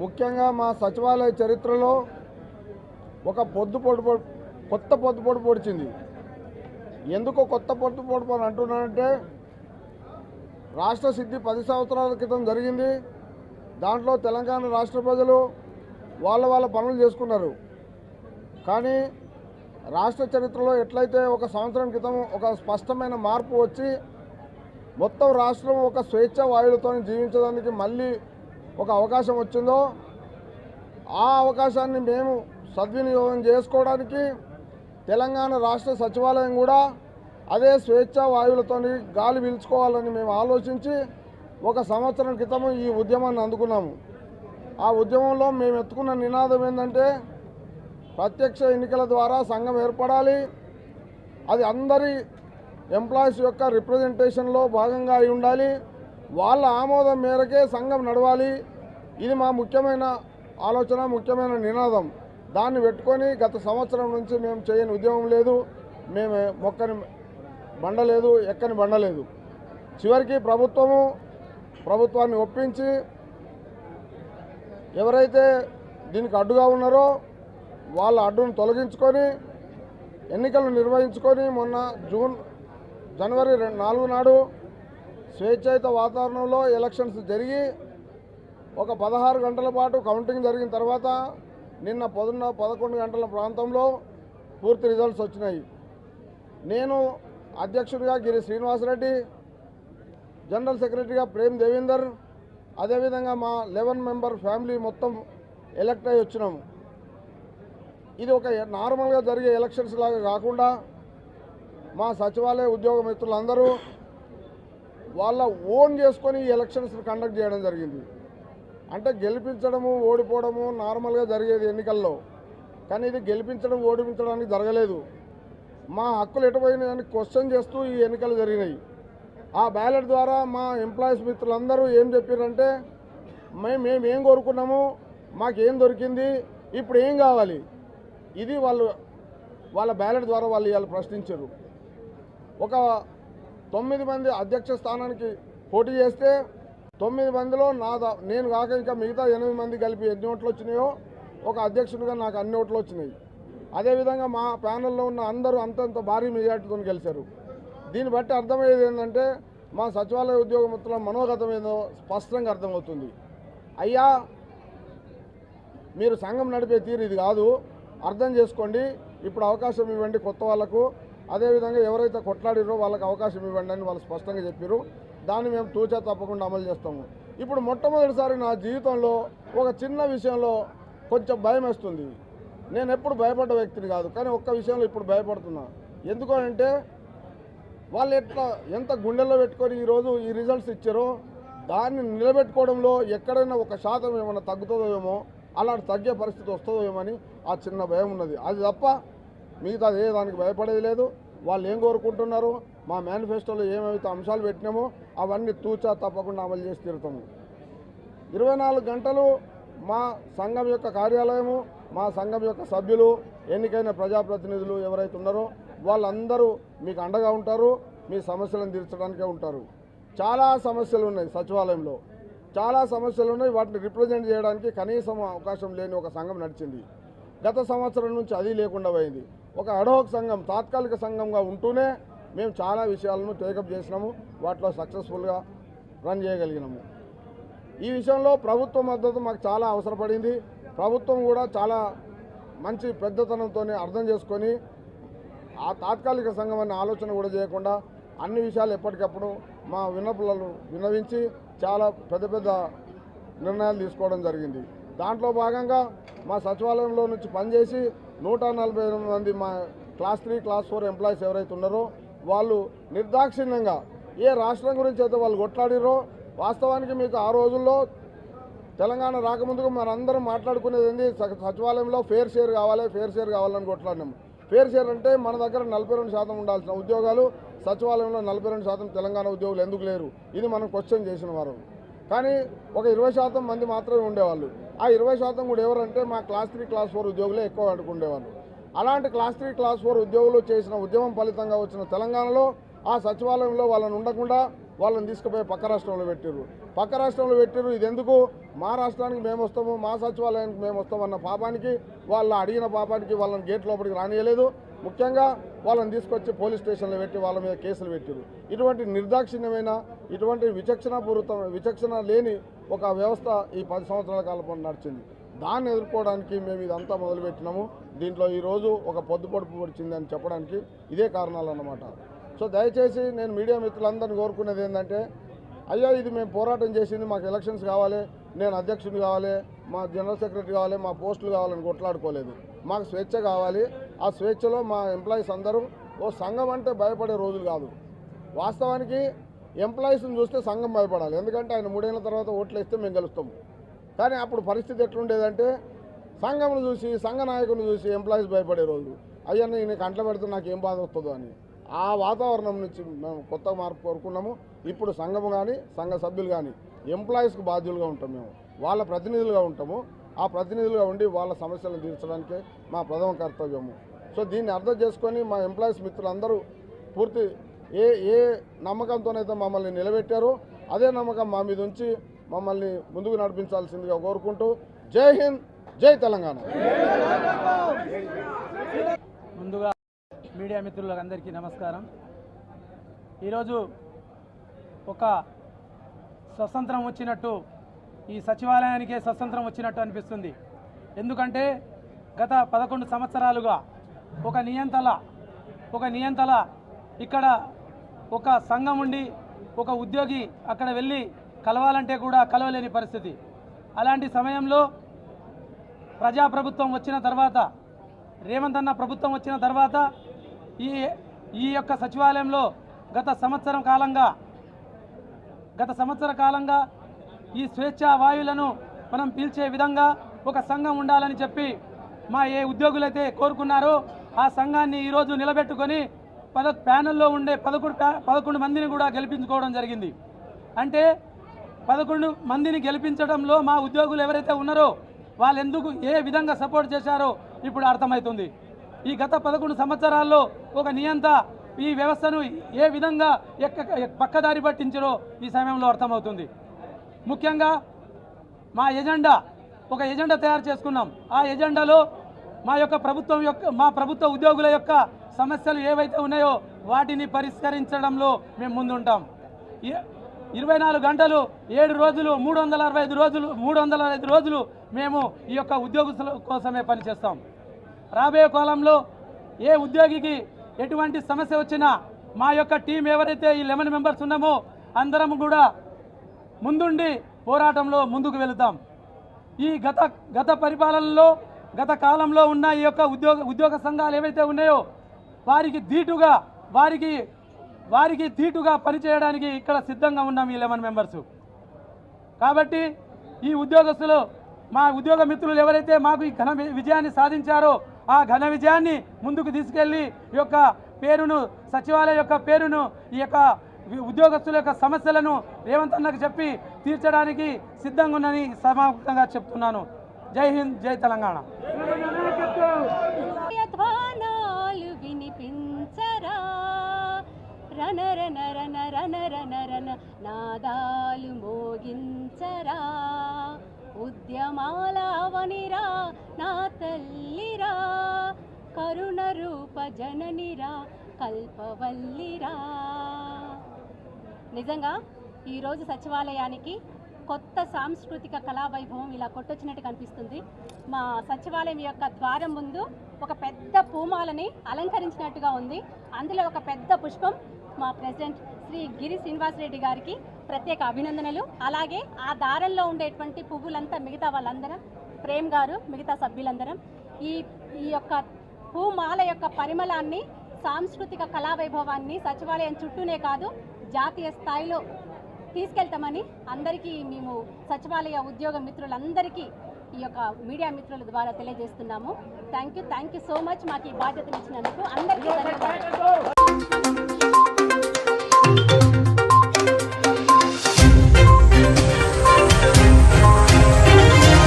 ముఖ్యంగా మా సచివాలయ చరిత్రలో ఒక పొద్దు పొడు కొత్త పొద్దు పొడు పొడిచింది. ఎందుకు కొత్త పొద్దు పొడు పొడి అంటున్నానంటే రాష్ట్ర సిద్ధి పది సంవత్సరాల క్రితం జరిగింది. దాంట్లో తెలంగాణ రాష్ట్ర ప్రజలు వాళ్ళ వాళ్ళ పనులు చేసుకున్నారు. కానీ రాష్ట్ర చరిత్రలో ఎట్లయితే ఒక సంవత్సరం క్రితం ఒక స్పష్టమైన మార్పు వచ్చి మొత్తం రాష్ట్రం ఒక స్వేచ్ఛ వాయులతో జీవించడానికి మళ్ళీ ఒక అవకాశం వచ్చిందో ఆ అవకాశాన్ని మేము సద్వినియోగం చేసుకోవడానికి తెలంగాణ రాష్ట్ర సచివాలయం కూడా అదే స్వేచ్ఛ వాయువులతో గాలి పీల్చుకోవాలని మేము ఆలోచించి ఒక సంవత్సరం క్రితం ఈ ఉద్యమాన్ని అందుకున్నాము. ఆ ఉద్యమంలో మేము ఎత్తుకున్న నినాదం ఏంటంటే ప్రత్యక్ష ఎన్నికల ద్వారా సంఘం ఏర్పడాలి. అది అందరి ఎంప్లాయీస్ యొక్క రిప్రజెంటేషన్లో భాగంగా అయి ఉండాలి. వాళ్ళ ఆమోదం మేరకే సంఘం నడవాలి. ఇది మా ముఖ్యమైన ఆలోచన ముఖ్యమైన నినాదం. దాన్ని పెట్టుకొని గత సంవత్సరం నుంచి మేము చేయని ఉద్యమం లేదు. మేము మొక్కని బండలేదు ఎక్కని బండలేదు. చివరికి ప్రభుత్వము ప్రభుత్వాన్ని ఒప్పించి ఎవరైతే దీనికి అడ్డుగా ఉన్నారో వాళ్ళ అడ్డును తొలగించుకొని ఎన్నికలు నిర్వహించుకొని మొన్న జూన్ జనవరి రెండు నాలుగు నాడు స్వేచ్ఛాయుత వాతావరణంలో ఎలక్షన్స్ జరిగి ఒక పదహారు గంటల పాటు కౌంటింగ్ జరిగిన తర్వాత నిన్న పొద్దున్న పదకొండు గంటల ప్రాంతంలో పూర్తి రిజల్ట్స్ వచ్చినాయి. నేను అధ్యక్షుడిగా గిరి శ్రీనివాసరెడ్డి జనరల్ సెక్రటరీగా ప్రేమ్ దేవేందర్ అదేవిధంగా మా లెవెన్ మెంబర్ ఫ్యామిలీ మొత్తం ఎలక్ట్ అయి వచ్చినాము ఇది ఒక నార్మల్గా జరిగే ఎలక్షన్స్ లాగా కాకుండా మా సచివాలయ ఉద్యోగ మిత్రులందరూ వాళ్ళ ఓన్ చేసుకొని ఈ ఎలక్షన్స్ కండక్ట్ చేయడం జరిగింది. అంటే గెలిపించడము ఓడిపోవడము నార్మల్గా జరిగేది ఎన్నికల్లో. కానీ ఇది గెలిపించడం ఓడిపించడానికి జరగలేదు. మా హక్కులు ఎటుపోయినాయని క్వశ్చన్ చేస్తూ ఈ ఎన్నికలు జరిగినాయి. ఆ బ్యాలెట్ ద్వారా మా ఎంప్లాయీస్ మిత్రులందరూ ఏం చెప్పారంటే మేము మేము ఏం కోరుకున్నాము మాకేం దొరికింది ఇప్పుడు ఏం కావాలి? ఇది వాళ్ళు వాళ్ళ బ్యాలెట్ ద్వారా వాళ్ళు ఇవాళ ప్రశ్నించారు. ఒక తొమ్మిది మంది అధ్యక్ష స్థానానికి పోటీ చేస్తే తొమ్మిది మందిలో నా నేను కాక ఇంకా మిగతా ఎనిమిది మంది కలిపి ఎన్ని ఓట్లు వచ్చినాయో ఒక అధ్యక్షుడిగా నాకు అన్ని ఓట్లు వచ్చినాయి. అదేవిధంగా మా ప్యానెల్లో ఉన్న అందరూ అంతంత భారీ మెజార్టీతో గెలిచారు. దీన్ని బట్టి అర్థమయ్యేది ఏంటంటే మా సచివాలయ ఉద్యోగముల మనోగతం ఏదో స్పష్టంగా అర్థమవుతుంది. అయ్యా మీరు సంఘం నడిపే తీరు ఇది కాదు. అర్థం చేసుకోండి. ఇప్పుడు అవకాశం ఇవ్వండి కొత్త వాళ్ళకు. అదేవిధంగా ఎవరైతే కొట్లాడిరో వాళ్ళకి అవకాశం ఇవ్వండి అని వాళ్ళు స్పష్టంగా చెప్పారు దాన్ని మేము తూచా తప్పకుండా అమలు చేస్తాము. ఇప్పుడు మొట్టమొదటిసారి నా జీవితంలో ఒక చిన్న విషయంలో కొంచెం భయం వేస్తుంది. నేను ఎప్పుడు భయపడ్డ వ్యక్తిని కాదు కానీ ఒక్క విషయంలో ఇప్పుడు భయపడుతున్నా. ఎందుకు అంటే వాళ్ళు ఎట్లా ఎంత గుండెల్లో పెట్టుకొని ఈరోజు ఈ రిజల్ట్స్ ఇచ్చారో దాన్ని నిలబెట్టుకోవడంలో ఎక్కడైనా ఒక శాతం ఏమైనా తగ్గుతుందో ఏమో అలాంటి తగ్గే పరిస్థితి వస్తుందో ఏమో అని ఆ చిన్న భయం ఉన్నది. అది తప్ప మిగతా ఏ దానికి భయపడేది లేదు. వాళ్ళు ఏం కోరుకుంటున్నారు? మా మేనిఫెస్టోలో ఏమైతే అంశాలు పెట్టినామో అవన్నీ తూచా తప్పకుండా అమలు చేసి తీరుతాము ఇరవై నాలుగు గంటలు మా సంఘం యొక్క కార్యాలయము మా సంఘం యొక్క సభ్యులు ఎన్నికైన ప్రజాప్రతినిధులు ఎవరైతే ఉన్నారో వాళ్ళందరూ మీకు అండగా ఉంటారు మీ సమస్యలను తీర్చడానికే ఉంటారు. చాలా సమస్యలు ఉన్నాయి సచివాలయంలో. చాలా సమస్యలు ఉన్నాయి వాటిని రిప్రజెంట్ చేయడానికి కనీసం అవకాశం లేని ఒక సంఘం నడిచింది. గత సంవత్సరం నుంచి అది లేకుండా పోయింది. ఒక అడోక్ సంఘం తాత్కాలిక సంఘంగా ఉంటూనే మేము చాలా విషయాలను టేకప్ చేసినాము వాటిలో సక్సెస్ఫుల్గా రన్ చేయగలిగినాము. ఈ విషయంలో ప్రభుత్వ మద్దతు మాకు చాలా అవసరపడింది. ప్రభుత్వం కూడా చాలా మంచి పెద్దతనంతో అర్థం చేసుకొని ఆ తాత్కాలిక సంఘం అనే ఆలోచన కూడా చేయకుండా అన్ని విషయాలు ఎప్పటికప్పుడు మా విన్నపులను విన్నవించి చాలా పెద్ద పెద్ద నిర్ణయాలు తీసుకోవడం జరిగింది. దాంట్లో భాగంగా మా సచివాలయంలో నుంచి పనిచేసి నూట నలభై ఎనిమిది మంది మా class three class four employees ఎవరైతే ఉన్నారో వాళ్ళు నిర్దాక్షిణ్యంగా ఏ రాష్ట్రం గురించి అయితే వాళ్ళు కొట్లాడిరో వాస్తవానికి మీకు ఆ రోజుల్లో తెలంగాణ రాకముందుకు మనందరం మాట్లాడుకునేది ఏంది? సచివాలయంలో ఫేర్ షేర్ కావాలి ఫేర్ షేర్ కావాలని కొట్లాడినాము. ఫేర్ షేర్ అంటే మన దగ్గర నలభై రెండు శాతం ఉండాల్సిన ఉద్యోగాలు సచివాలయంలో నలభై రెండు శాతం తెలంగాణ ఉద్యోగులు ఎందుకు లేరు? ఇది మనం క్వశ్చన్ చేసిన వారు. కానీ ఒక ఇరవై శాతం మంది మాత్రమే ఉండేవాళ్ళు. ఆ ఇరవై శాతం కూడా ఎవరంటే మా క్లాస్ త్రీ క్లాస్ ఫోర్ ఉద్యోగులే ఎక్కువ అడుగుండేవాళ్ళు అలాంటి క్లాస్ త్రీ క్లాస్ ఫోర్ ఉద్యోగులు చేసిన ఉద్యమం ఫలితంగా వచ్చిన తెలంగాణలో ఆ సచివాలయంలో వాళ్ళని ఉండకుండా వాళ్ళని తీసుకుపోయి పక్క రాష్ట్రంలో పెట్టారు పక్క రాష్ట్రంలో పెట్టారు ఇది ఎందుకు మా రాష్ట్రానికి మేము వస్తాము మా సచివాలయానికి మేము వస్తామన్న పాపానికి వాళ్ళ అడిగిన పాపానికి వాళ్ళని గేట్ లోపలికి రానియలేదు. ముఖ్యంగా వాళ్ళని తీసుకొచ్చి పోలీస్ స్టేషన్లో పెట్టి వాళ్ళ మీద కేసులు పెట్టారు ఇటువంటి నిర్దాక్షిణ్యమైన ఇటువంటి విచక్షణపూరిత విచక్షణ లేని ఒక వ్యవస్థ ఈ పది సంవత్సరాల కాలంలో నడిచింది. దాన్ని ఎదుర్కోవడానికి మేము ఇదంతా మొదలుపెట్టినాము. దీంట్లో ఈరోజు ఒక పొద్దుపొడుపు వచ్చిందని చెప్పడానికి ఇదే కారణాలు అన్నమాట సో దయచేసి నేను మీడియా మిత్రులందరినీ కోరుకునేది ఏంటంటే అయ్యా ఇది మేము పోరాటం చేసింది మాకు ఎలక్షన్స్ కావాలి నేను అధ్యక్షుడు కావాలి మా జనరల్ సెక్రటరీ కావాలి మా పోస్టులు కావాలని కొట్లాడుకోలేదు. మాకు స్వేచ్ఛ కావాలి. ఆ స్వేచ్ఛలో మా ఎంప్లాయీస్ అందరూ ఓ సంఘం అంటే భయపడే రోజులు కాదు. వాస్తవానికి ఎంప్లాయీస్ని చూస్తే సంఘం భయపడాలి. ఎందుకంటే ఆయన మూడేళ్ళ తర్వాత ఓట్లు వేస్తే మేము గెలుస్తాము కానీ అప్పుడు పరిస్థితి ఎట్లుండేదంటే సంఘంను చూసి సంఘ నాయకులను చూసి ఎంప్లాయీస్ భయపడే రోజు అయ్యా నేను కంట్ల పెడితే నాకు ఏం బాధ వస్తుందో అని. ఆ వాతావరణం నుంచి మేము కొత్త మార్పు కోరుకున్నాము. ఇప్పుడు సంఘము కానీ సంఘ సభ్యులు కానీ ఎంప్లాయీస్కి బాధ్యులుగా ఉంటాం మేము. వాళ్ళ ప్రతినిధులుగా ఉంటాము. ఆ ప్రతినిధులుగా ఉండి వాళ్ళ సమస్యలను తీర్చడానికే మా ప్రథమ కర్తవ్యము. సో దీన్ని అర్థం చేసుకొని మా ఎంప్లాయీస్ మిత్రులందరూ పూర్తి ఏ ఏ నమ్మకంతోనైతే మమ్మల్ని నిలబెట్టారో అదే నమ్మకం మా మీద ఉంచి మమ్మల్ని ముందుకు నడిపించాల్సిందిగా కోరుకుంటూ జై హింద్ జై తెలంగాణ. ముందుగా మీడియా మిత్రులందరికీ నమస్కారం. ఈరోజు ఒక స్వతంత్రం వచ్చినట్టు ఈ సచివాలయానికే స్వతంత్రం వచ్చినట్టు అనిపిస్తుంది. ఎందుకంటే గత పదకొండు సంవత్సరాలుగా ఒక నియంతల ఒక నియంతల ఇక్కడ ఒక సంఘం ఉండి ఒక ఉద్యోగి అక్కడ వెళ్ళి కలవాలంటే కూడా కలవలేని పరిస్థితి. అలాంటి సమయంలో ప్రజాప్రభుత్వం వచ్చిన తర్వాత రేవంత్ అన్న ప్రభుత్వం వచ్చిన తర్వాత ఈ ఈ యొక్క సచివాలయంలో గత సంవత్సరం కాలంగా గత సంవత్సర కాలంగా ఈ స్వేచ్ఛా వాయువులను మనం పీల్చే విధంగా ఒక సంఘం ఉండాలని చెప్పి మా ఏ ఉద్యోగులైతే కోరుకున్నారో ఆ సంఘాన్ని ఈరోజు నిలబెట్టుకొని పద ప్యానెల్లో ఉండే పదకొండు పదకొండు మందిని కూడా గెలిపించుకోవడం జరిగింది. అంటే పదకొండు మందిని గెలిపించడంలో మా ఉద్యోగులు ఎవరైతే ఉన్నారో వాళ్ళు ఎందుకు ఏ విధంగా సపోర్ట్ చేశారో ఇప్పుడు అర్థమవుతుంది. ఈ గత పదకొండు సంవత్సరాల్లో ఒక నియంత ఈ వ్యవస్థను ఏ విధంగా ఎక్క పక్కదారి పట్టించారో ఈ సమయంలో అర్థమవుతుంది. ముఖ్యంగా మా ఎజెండా ఒక ఎజెండా తయారు చేసుకున్నాం. ఆ ఎజెండాలో మా యొక్క ప్రభుత్వం యొక్క మా ప్రభుత్వ ఉద్యోగుల యొక్క సమస్యలు ఏవైతే ఉన్నాయో వాటిని పరిష్కరించడంలో మేము ముందుంటాం. ఇరవై నాలుగు గంటలు ఏడు రోజులు మూడు వందల అరవై ఐదు రోజులు మూడు వందల ఐదు రోజులు మేము ఈ యొక్క ఉద్యోగస్తుల కోసమే పనిచేస్తాం. రాబోయే కాలంలో ఏ ఉద్యోగికి ఎటువంటి సమస్య వచ్చినా మా యొక్క టీం ఎవరైతే ఈ లెవెన్ మెంబర్స్ ఉన్నామో అందరం కూడా ముందుండి పోరాటంలో ముందుకు వెళుతాం. ఈ గత గత పరిపాలనలో గత కాలంలో ఉన్న ఈ యొక్క ఉద్యోగ ఉద్యోగ సంఘాలు ఏవైతే ఉన్నాయో వారికి ధీటుగా వారికి వారికి ధీటుగా పనిచేయడానికి ఇక్కడ సిద్ధంగా ఉన్నాం ఈ లెవెన్ మెంబర్స్. కాబట్టి ఈ ఉద్యోగస్తులు మా ఉద్యోగ మిత్రులు ఎవరైతే మాకు ఈ ఘన విజయాన్ని సాధించారో ఆ ఘన విజయాన్ని ముందుకు తీసుకెళ్ళి ఈ యొక్క పేరును సచివాలయం యొక్క పేరును ఈ యొక్క ఉద్యోగస్తుల యొక్క సమస్యలను రేవంత్ అన్నకు చెప్పి తీర్చడానికి సిద్ధంగా ఉన్నని సమాపకంగా చెప్తున్నాను. జై హింద్ జై తెలంగాణ. నర నర నర నర నర నాదాలు మోగించరా ఉద్యమాలవనిరా నా తల్లిరా కరుణ రూప జననిరా కల్పవల్లిరా నిజంగా ఈరోజు సచివాలయానికి కొత్త సాంస్కృతిక కళావైభవం ఇలా కొట్టొచ్చినట్టు కనిపిస్తుంది మా సచివాలయం యొక్క ద్వారం ముందు ఒక పెద్ద పూమాలని అలంకరించినట్టుగా ఉంది అందులో ఒక పెద్ద పుష్పం మా ప్రెసిడెంట్ శ్రీ గిరి శ్రీనివాసరెడ్డి గారికి ప్రత్యేక అభినందనలు. అలాగే ఆ దారంలో ఉండేటువంటి పువ్వులంతా మిగతా వాళ్ళందరం ప్రేమ్ గారు మిగతా సభ్యులందరం ఈ ఈ యొక్క పూమాల యొక్క పరిమళాన్ని సాంస్కృతిక కళావైభవాన్ని సచివాలయం చుట్టూనే కాదు జాతీయ స్థాయిలో తీసుకెళ్తామని అందరికీ మేము సచివాలయ ఉద్యోగ మిత్రులందరికీ ఈ యొక్క మీడియా మిత్రుల ద్వారా తెలియజేస్తున్నాము. Thank you thank you so much మాకు ఈ బాధ్యతనిచ్చినందుకు అందరికీ ధన్యవాదాలు.